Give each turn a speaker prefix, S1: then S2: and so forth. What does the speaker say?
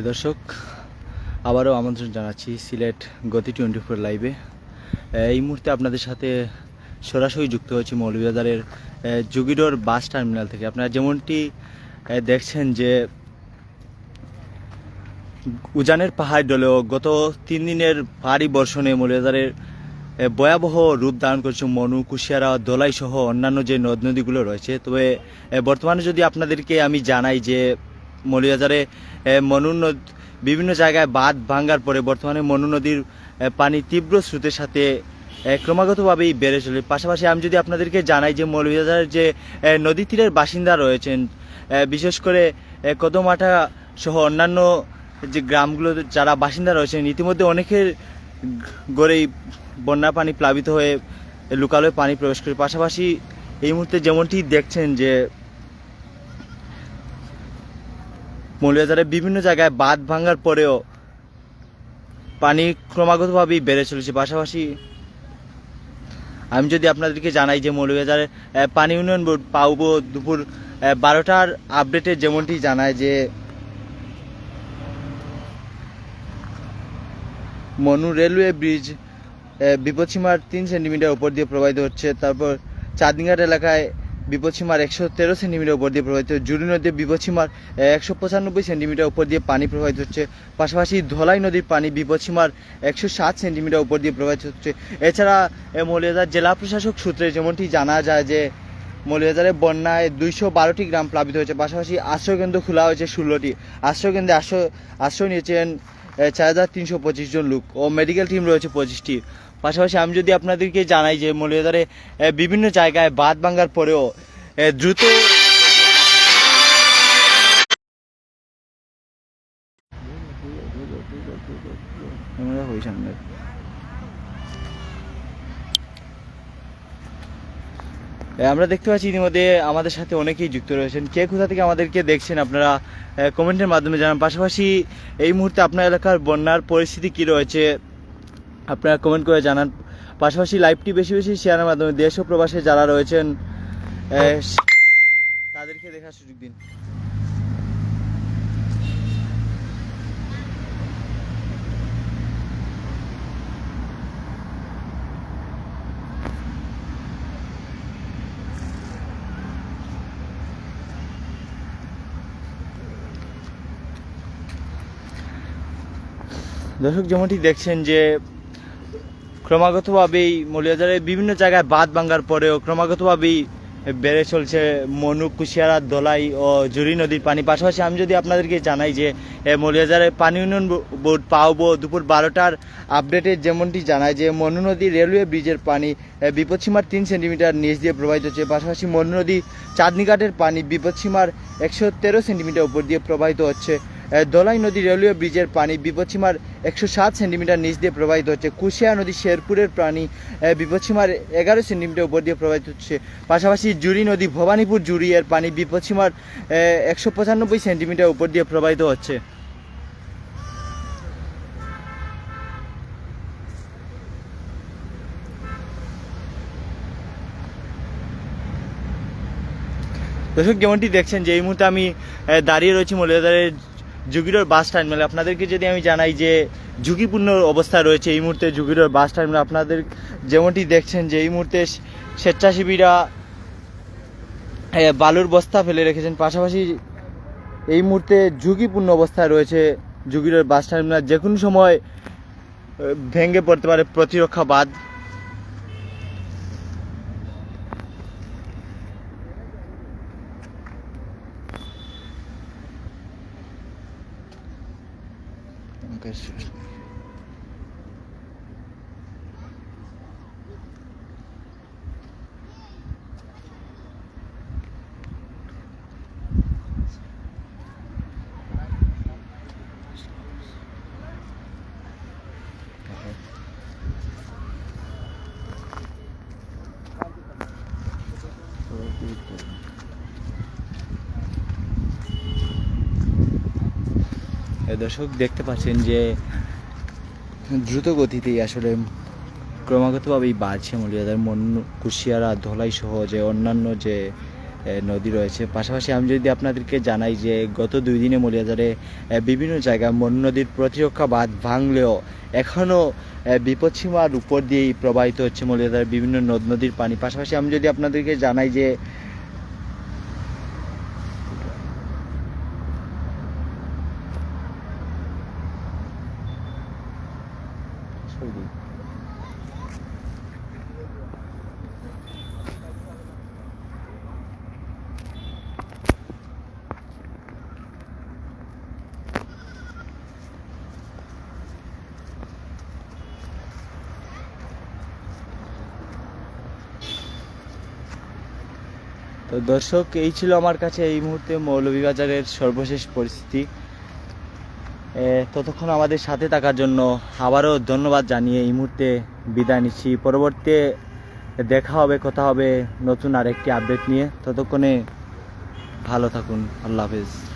S1: দর্শক, আবারও আমন্ত্রণ জানাচ্ছি সিলেট গতি টোয়েন্টি ফোর লাইভে এই মুহূর্তে আপনাদের সাথে সরাসরি যুক্ত হয়েছি মৌলভীবাজারের জুগিডোর বাস টার্মিনাল থেকে। আপনারা যেমনটি দেখছেন যে উজানের পাহাড় ডলেও গত তিন দিনের ভারী বর্ষণে মৌলভীবাজারের ভয়াবহ রূপ ধারণ করেছে মনু, কুশিয়ারা, দোলাই সহ অন্যান্য যে নদ নদীগুলো রয়েছে। তবে বর্তমানে যদি আপনাদেরকে আমি জানাই যে মৌলভীবাজারে এ, মনু বিভিন্ন জায়গায় বাঁধ ভাঙ্গার পরে বর্তমানে মনু নদীর পানি তীব্র স্রোতের সাথে ক্রমাগতভাবেই বেড়ে চলে। পাশাপাশি আমি যদি আপনাদেরকে জানাই যে মৌলভীবাজারের যে নদী তীরের বাসিন্দা রয়েছেন বিশেষ করে এ, কদমাটা সহ অন্যান্য যে গ্রামগুলো যারা বাসিন্দা রয়েছেন ইতিমধ্যে অনেকের গড়েই বন্যা পানি প্লাবিত হয়ে লোকালয়ে পানি প্রবেশ করে। পাশাপাশি এই মুহূর্তে যেমনটি দেখছেন যে মৌলবাজারে বিভিন্ন জায়গায় বাঁধ ভাঙার পরেও পানি ক্রমাগতভাবেই বেড়ে চলেছে। পাশাপাশি আমি যদি আপনাদেরকে জানাই যে মৌলবাজারে পানি উন্নয়ন বোর্ড পাউবো দুপুর বারোটার আপডেটে যেমনটি জানায় যে মনু রেলওয়ে ব্রিজ বিপদসীমার তিন সেন্টিমিটার উপর দিয়ে প্রবাহিত হচ্ছে। তারপর চাঁদনিঘাট এলাকায় বিপদসীমার একশো তেরো সেন্টিমিটার উপর দিয়ে প্রবাহিত জুড়ি নদীর বিপদসীমার একশো পঁচানব্বই সেন্টিমিটার উপর দিয়ে পানি প্রবাহিত হচ্ছে। পাশাপাশি ধলাই নদীর পানি বিপদসীমার একশো সাত সেন্টিমিটার উপর দিয়ে প্রবাহিত হচ্ছে। এছাড়া মৌলিয়াদার জেলা প্রশাসক সূত্রে যেমনটি জানা যায় যে মৌলিয়াদারে বন্যায় দুইশো বারোটি গ্রাম প্লাবিত হয়েছে। পাশাপাশি আশ্রয়কেন্দ্র খোলা হয়েছে ষোলোটি। আশ্রয়কেন্দ্রে আশ্রয় আশ্রয় নিয়েছেন চার হাজার তিনশো পঁচিশ জন লোক ও মেডিকেল টিম রয়েছে পঁচিশটি। পাশাপাশি আমি যদি আপনাদেরকে জানাই যে মৌলিয়াদারে বিভিন্ন জায়গায় বাঁধ ভাঙ্গার পরেও দ্রুত আমরা দেখতে পাচ্ছি ইতিমধ্যে আমাদের সাথে অনেকেই যুক্ত রয়েছেন। কে কোথা থেকে আমাদেরকে দেখছেন আপনারা কমেন্টের মাধ্যমে জানান। পাশাপাশি এই মুহূর্তে আপনার এলাকার বন্যার পরিস্থিতি কি রয়েছে? আপনারা কমেন্ট করে জানান। পাশাপাশি লাইভটি বেশি বেশি শেয়ারের মাধ্যমে দেশ ও প্রবাসে যারা রয়েছেন তাদেরকে দেখার সুযোগ দিন। দর্শক, যেমনটি দেখছেন যে ক্রমাগতভাবেই মৌলিয়াজারের বিভিন্ন জায়গায় বাঁধ ভাঙ্গার পরেও ক্রমাগতভাবেই বেড়ে চলছে মনু কুশিয়ারা, দলাই ও জুরি নদীর পানি। পাশাপাশি আমি যদি আপনাদেরকে জানাই যে মৌলিয়াজারের পানি উন্নয়ন বোর্ড পাওবো দুপুর বারোটার আপডেটে যেমনটি জানায় যে, মনু নদী রেলওয়ে ব্রিজের পানি বিপদসীমার তিন সেন্টিমিটার নিচ দিয়ে প্রবাহিত হচ্ছে। পাশাপাশি মনু নদী চাঁদনিঘাটের পানি বিপদসীমার একশো তেরো সেন্টিমিটার উপর দিয়ে প্রবাহিত হচ্ছে। দলাই নদী রেলওয়ে ব্রিজের পানি বিপদসীমার একশো সাত সেন্টিমিটার নিচ দিয়ে প্রবাহিত হচ্ছে। কুশিয়া নদী শেরপুরের পানি বিপদসীমার এগারো সেন্টিমিটার উপর দিয়ে প্রবাহিত হচ্ছে। পাশাপাশি জুড়ি নদী ভবানীপুর জুড়ি এর পানি বিপদসীমার একশো পঁচানব্বই সেন্টিমিটার উপর দিয়ে প্রবাহিত হচ্ছে। দর্শক, যেমনটি দেখছেন, যে এই মুহূর্তে আমি দাঁড়িয়ে রয়েছি মৌলিয়াদারের জুগিরোর বাস টার্মিনাল। আপনাদেরকে যদি আমি জানাই যে ঝুঁকিপূর্ণ অবস্থা রয়েছে, এই মুহূর্তে জুগিরোর বাস টার্মিনাল, আপনাদের যেমনটি দেখছেন যে এই মুহূর্তে স্বেচ্ছাসেবীরা বালুর বস্তা ফেলে রেখেছেন। পাশাপাশি এই মুহূর্তে ঝুঁকিপূর্ণ অবস্থায় রয়েছে জুগিরোর বাস টার্মিনাল। যে কোনো সময় ভেঙে পড়তে পারে প্রতিরক্ষা বাঁধ। দর্শক দেখতে পাচ্ছেন যে দ্রুত গতিতেই আসলে ক্রমাগতভাবেই বাড়ছে মৌলিয়াদের মন কুশিয়ারা ধলাই সহ যে অন্যান্য যে নদী রয়েছে। পাশাপাশি আমি যদি আপনাদেরকে জানাই যে গত দুই দিনে মলিয়াজারে এ, বিভিন্ন জায়গায় মন নদীর প্রতিরক্ষা বাঁধ ভাঙলেও এখনও বিপদসীমার উপর দিয়েই প্রবাহিত হচ্ছে মলিয়াজারের বিভিন্ন নদ নদীর পানি। পাশাপাশি আমি যদি আপনাদেরকে জানাই যে তো দর্শক এই ছিল আমার কাছে এই মুহূর্তে মৌলভীবাজারের সর্বশেষ পরিস্থিতি। ততক্ষণ আমাদের সাথে থাকার জন্য আবারও ধন্যবাদ জানিয়ে এই মুহূর্তে বিদায় নিচ্ছি। পরবর্তী দেখা হবে, কথা হবে নতুন আরেকটি আপডেট নিয়ে। ততক্ষণে ভালো থাকুন। আল্লাহ হাফেজ।